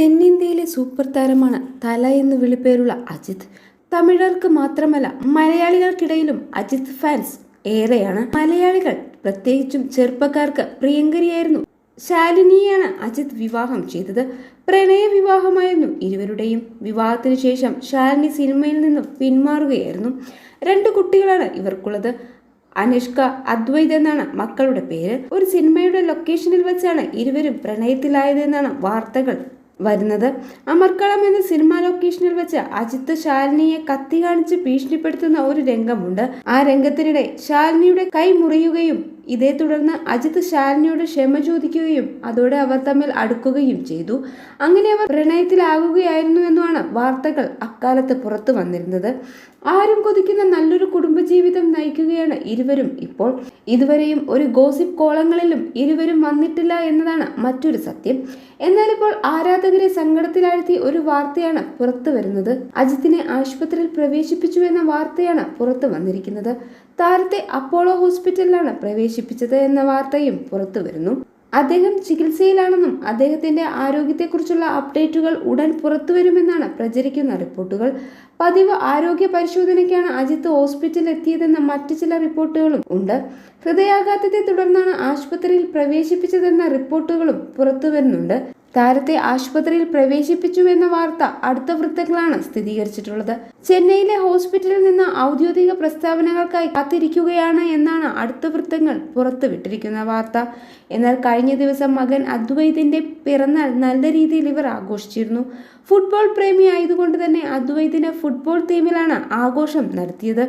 തെന്നിന്ത്യയിലെ super താരമാണ് തല എന്ന് വിളിപ്പേരുള്ള അജിത്. തമിഴർക്ക് മാത്രമല്ല മലയാളികൾക്കിടയിലും അജിത് ഫാൻസ് ഏറെയാണ്. മലയാളികൾ പ്രത്യേകിച്ചും ചെറുപ്പക്കാർക്ക് പ്രിയങ്കരിയായിരുന്നു. ശാലിനിയെയാണ് അജിത് വിവാഹം ചെയ്തത്. പ്രണയ വിവാഹമായിരുന്നു ഇരുവരുടെയും. വിവാഹത്തിനു ശേഷം ശാലിനി സിനിമയിൽ നിന്നും പിന്മാറുകയായിരുന്നു. രണ്ട് കുട്ടികളാണ് ഇവർക്കുള്ളത്. അനുഷ്ക അദ്വൈത് എന്നാണ് മക്കളുടെ പേര്. ഒരു സിനിമയുടെ ലൊക്കേഷനിൽ വെച്ചാണ് ഇരുവരും പ്രണയത്തിലായതെന്നാണ് വാർത്തകൾ. വരുന്നത്. അമർക്കളം എന്ന സിനിമാ ലൊക്കേഷനിൽ വെച്ച് അജിത്ത് ശാലിനിയെ കത്തി കാണിച്ച് ഭീഷണിപ്പെടുത്തുന്ന ഒരു രംഗമുണ്ട്. ആ രംഗത്തിനിടെ ശാലിനിയുടെ കൈ മുറിയുകയും ഇതേ തുടർന്ന് അജിത് ശാലിനിയോട് ക്ഷമ ചോദിക്കുകയും അതോടെ അവർ തമ്മിൽ അടുക്കുകയും ചെയ്തു. അങ്ങനെ അവർ പ്രണയത്തിലാകുകയായിരുന്നു എന്നുമാണ് വാർത്തകൾ അക്കാലത്ത് പുറത്തു വന്നിരുന്നത്. ആരും കൊതിക്കുന്ന നല്ലൊരു കുടുംബജീവിതം നയിക്കുകയാണ് ഇരുവരും ഇപ്പോൾ. ഇതുവരെയും ഒരു ഗോസിപ്പ് കോളങ്ങളിലും ഇരുവരും വന്നിട്ടില്ല എന്നതാണ് മറ്റൊരു സത്യം. എന്നാൽ ഇപ്പോൾ ആരാധകരെ സങ്കടത്തിലാഴ്ത്തി ഒരു വാർത്തയാണ് പുറത്തു വരുന്നത്. അജിത്തിനെ ആശുപത്രിയിൽ പ്രവേശിപ്പിച്ചു എന്ന വാർത്തയാണ് പുറത്തു വന്നിരിക്കുന്നത്. താരത്തെ അപ്പോളോ ഹോസ്പിറ്റലിലാണ് പ്രവേശിപ്പിച്ചത്. എന്ന വാർത്തയും പുറത്തു വരുന്നു. അദ്ദേഹം ചികിത്സയിലാണെന്നും അദ്ദേഹത്തിന്റെ ആരോഗ്യത്തെക്കുറിച്ചുള്ള അപ്ഡേറ്റുകൾ ഉടൻ പുറത്തുവരുമെന്നാണ് പ്രചരിക്കുന്ന റിപ്പോർട്ടുകൾ. പതിവ് ആരോഗ്യ പരിശോധനയ്ക്കാണ് അജിത്ത് ഹോസ്പിറ്റലിൽ എത്തിയതെന്ന മറ്റു ചില റിപ്പോർട്ടുകളും ഉണ്ട്. ഹൃദയാഘാതത്തെ തുടർന്നാണ് ആശുപത്രിയിൽ പ്രവേശിപ്പിച്ചതെന്ന റിപ്പോർട്ടുകളും പുറത്തുവരുന്നുണ്ട് താരത്തെ ആശുപത്രിയിൽ പ്രവേശിപ്പിച്ചു എന്ന വാർത്ത അടുത്ത വൃത്തങ്ങളാണ് സ്ഥിരീകരിച്ചിട്ടുള്ളത്. ചെന്നൈയിലെ ഹോസ്പിറ്റലിൽ നിന്ന് ഔദ്യോഗിക പ്രസ്താവനകൾക്കായി കാത്തിരിക്കുകയാണ് എന്നാണ് അടുത്ത വൃത്തങ്ങൾ പുറത്തുവിട്ടിരിക്കുന്ന വാർത്ത. എന്നാൽ കഴിഞ്ഞ ദിവസം മകൻ അദ്വൈതിന്റെ പിറന്നാൾ നല്ല രീതിയിൽ ഇവർ ആഘോഷിച്ചിരുന്നു. ഫുട്ബോൾ പ്രേമി ആയതുകൊണ്ട് തന്നെ അദ്വൈതിന് ഫുട്ബോൾ തീമിലാണ് ആഘോഷം നടത്തിയത്.